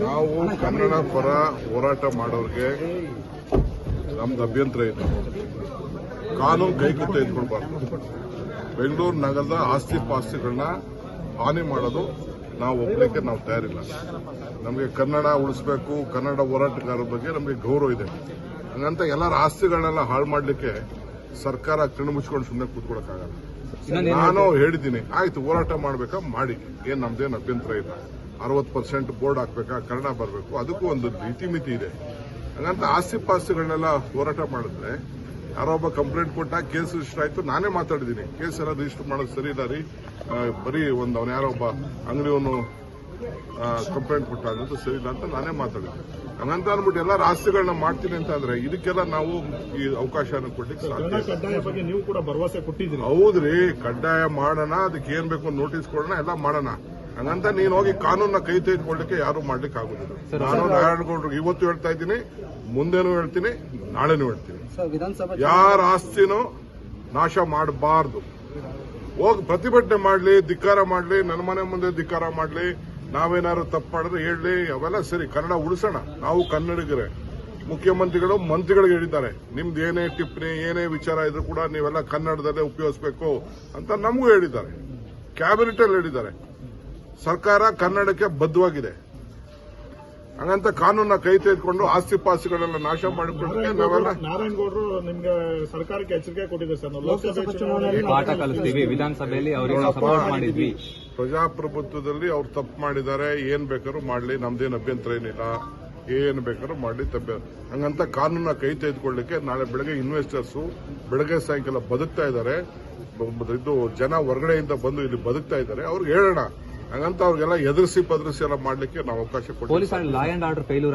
ನಾವು ಕನ್ನಡ ಪರ ಹೋರಾಟ ಮಾಡೋರಿಗೆ ನಮ್ದು ಅಭ್ಯಂತರ ಇದೆ ಕಾನೂನು ಕೈಗೆ ತೆಗೆದುಕೊಳ್ಬಾರ್ದು ಬೆಂಗಳೂರು ನಗರದ ಆಸ್ತಿ ಪಾಸ್ತಿಗಳನ್ನ ಹಾನಿ ಮಾಡೋದು ನಾವು ಒಪ್ಪಲಿಕ್ಕೆ ನಾವು ತಯಾರಿಲ್ಲ. ನಮಗೆ ಕನ್ನಡ ಉಳಿಸ್ಬೇಕು ಕನ್ನಡ ಹೋರಾಟಗಾರರ ಬಗ್ಗೆ ನಮಗೆ ಗೌರವ ಇದೆ. ಹಂಗಂತ ಎಲ್ಲರ ಆಸ್ತಿಗಳನ್ನೆಲ್ಲ ಹಾಳು ಮಾಡಲಿಕ್ಕೆ ಸರ್ಕಾರ ಕಣ್ಣು ಮುಚ್ಕೊಂಡು ಸುಮ್ಮನೆ ಕೂತ್ಕೊಳ್ಳೋಕ್ಕಾಗಲ್ಲ ನಾನು ಹೇಳಿದ್ದೀನಿ ಆಯ್ತು ಹೋರಾಟ ಮಾಡ್ಬೇಕಾ? ಮಾಡಿ. ಏನು ನಮ್ದೇನು ಅಭ್ಯಂತರ ಇಲ್ಲ. ಅರವತ್ತು ಪರ್ಸೆಂಟ್ ಬೋರ್ಡ್ ಹಾಕ್ಬೇಕಾ? ಕನ್ನಡ ಬರಬೇಕು. ಅದಕ್ಕೂ ಒಂದು ರೀತಿ ಮಿತಿ ಇದೆ. ಹಾಗಂತ ಆಸ್ತಿ ಪಾಸ್ತಿಗಳನ್ನೆಲ್ಲ ಹೋರಾಟ ಮಾಡಿದ್ರೆ ಯಾರೋ ಒಬ್ಬ ಕಂಪ್ಲೇಂಟ್ ಕೊಟ್ಟ ಕೇಸ್ ರಿಜಿಸ್ಟರ್ ಆಯ್ತು ನಾನೇ ಮಾತಾಡಿದ್ದೀನಿ. ಕೇಸ್ ಎಲ್ಲ ರಿಜಿಸ್ಟರ್ ಮಾಡೋದು ಸರಿ ಇಲ್ಲ ರೀ. ಬರೀ ಒಂದು ಅವನ ಯಾರೋ ಒಬ್ಬ ಅಂಗಡಿಯವನು ಕಂಪ್ಲೇಂಟ್ ಕೊಟ್ಟ ಅನ್ನೋದು ಸರಿ ಇಲ್ಲ ಅಂತ ನಾನೇ ಮಾತಾಡಿದ್ದೆ ಹಂಗಂತ ಅಂದ್ಬಿಟ್ಟು ಎಲ್ಲ ಆಸ್ತಿಗಳನ್ನ ಮಾಡ್ತೀನಿ ಅಂತ ಅಂದ್ರೆ ಇದಕ್ಕೆಲ್ಲ ನಾವು ಈ ಅವಕಾಶನ ಕೊಡ್ಲಿಕ್ಕೆ ಸಾಧ್ಯ ನೀವು ಕೂಡ ಭರವಸೆ ಕೊಟ್ಟಿದ್ದೀರಿ. ಹೌದ್ರಿ ಕಡ್ಡಾಯ ಮಾಡೋಣ ಅದಕ್ಕೆ ಏನ್ ಬೇಕು ನೋಟಿಸ್ ಕೊಡೋಣ ಎಲ್ಲ ಮಾಡೋಣ. ಹಂಗಂತ ನೀನು ಹೋಗಿ ಕಾನೂನ ಕೈ ತೆಗೆದುಕೊಳ್ಳಿಕ್ಕೆ ಯಾರು ಮಾಡ್ಲಿಕ್ಕೆ ಆಗುದಿಲ್ಲ. ನಾನು ನಾರಾಯಣಗೌಡರು ಇವತ್ತು ಹೇಳ್ತಾ ಇದ್ದೀನಿ ಮುಂದೆನೂ ಹೇಳ್ತೀನಿ ನಾಳೆನೂ ಹೇಳ್ತೀನಿ. ಯಾರ ಆಸ್ತಿನೂ ನಾಶ ಮಾಡಬಾರ್ದು. ಹೋಗಿ ಪ್ರತಿಭಟನೆ ಮಾಡ್ಲಿ ಧಿಕ್ಕಾರ ಮಾಡ್ಲಿ ನನ್ನ ಮನೆ ಮುಂದೆ ಧಿಕ್ಕಾರ ಮಾಡ್ಲಿ ನಾವೇನಾದ್ರು ತಪ್ಪು ಮಾಡಿದ್ರೆ ಹೇಳಿ ಅವೆಲ್ಲ ಸರಿ ಕನ್ನಡ ಉಳಿಸೋಣ. ನಾವು ಕನ್ನಡಿಗರೇ. ಮುಖ್ಯಮಂತ್ರಿಗಳು ಮಂತ್ರಿಗಳಿಗೆ ಹೇಳಿದ್ದಾರೆ ನಿಮ್ದು ಏನೇ ಟಿಪ್ಪಣಿ ಏನೇ ವಿಚಾರ ಇದ್ರೂ ಕೂಡ ನೀವೆಲ್ಲ ಕನ್ನಡದಲ್ಲೇ ಉಪಯೋಗಿಸಬೇಕು ಅಂತ ನಮಗೂ ಹೇಳಿದ್ದಾರೆ. ಕ್ಯಾಬಿನೆಟ್ ಅಲ್ಲಿ ಹೇಳಿದ್ದಾರೆ. ಸರ್ಕಾರ ಕನ್ನಡಕ್ಕೆ ಬದ್ಧವಾಗಿದೆ. ಹಂಗಂತ ಕಾನೂನ ಕೈ ತೆಗೆದುಕೊಂಡು ಆಸ್ತಿ ಪಾಸ್ತಿಗಳೆಲ್ಲ ನಾಶ ಮಾಡಿಕೊಂಡ್ರೆ ನಾವೆಲ್ಲ ನಾರಾಯಣಗೌಡರು ನಿಮ್ಗೆ ಸರ್ಕಾರಕ್ಕೆ ಎಚ್ಚರಿಕೆ ಕೊಟ್ಟಿದ್ದಾರೆ ಸರ್. ನಾವು ಲೋಕಸಭೆ ಚುನಾವಣೆ ಪಾಠ ಕಲಿಸ್ತೀವಿ ವಿಧಾನಸಭೆಯಲ್ಲಿ ಅವರಿಗೆ ಸಪೋರ್ಟ್ ಮಾಡಿದ್ವಿ. ಪ್ರಜಾಪ್ರಭುತ್ವದಲ್ಲಿ ಅವ್ರು ತಪ್ಪು ಮಾಡಿದ್ದಾರೆ ಏನ್ ಬೇಕಾದ್ರೂ ಮಾಡ್ಲಿ ನಮ್ದೇನು ಅಭ್ಯಂತರ ಏನಿಲ್ಲ ಏನ್ ಬೇಕಾದ್ರೂ ಮಾಡ್ಲಿ ತಪ್ಪ. ಹಂಗಂತ ಕಾನೂನ ಕೈ ತೆಗೆದುಕೊಳ್ಳಿಕ್ಕೆ ನಾಳೆ ಬೆಳಗ್ಗೆ ಇನ್ವೆಸ್ಟರ್ಸ್ ಬೆಳಗ್ಗೆ ಸಾಯಂಕಾಲ ಬದುಕ್ತಾ ಇದ್ದಾರೆ. ಬ- ಇದು ಜನ ಹೊರಗಡೆಯಿಂದ ಬಂದು ಇಲ್ಲಿ ಬದುಕ್ತಾ ಇದ್ದಾರೆ. ಅವ್ರಿಗೆ ಹೇಳೋಣ ಹಂಗಂತ ಅವ್ರಿಗೆಲ್ಲ ಎದುರಿಸಿ ಬದರಿಸಿ ಎಲ್ಲ ಮಾಡ್ಲಿಕ್ಕೆ ನಾವು ಅವಕಾಶ ಕೊಡ್ತೀವಿ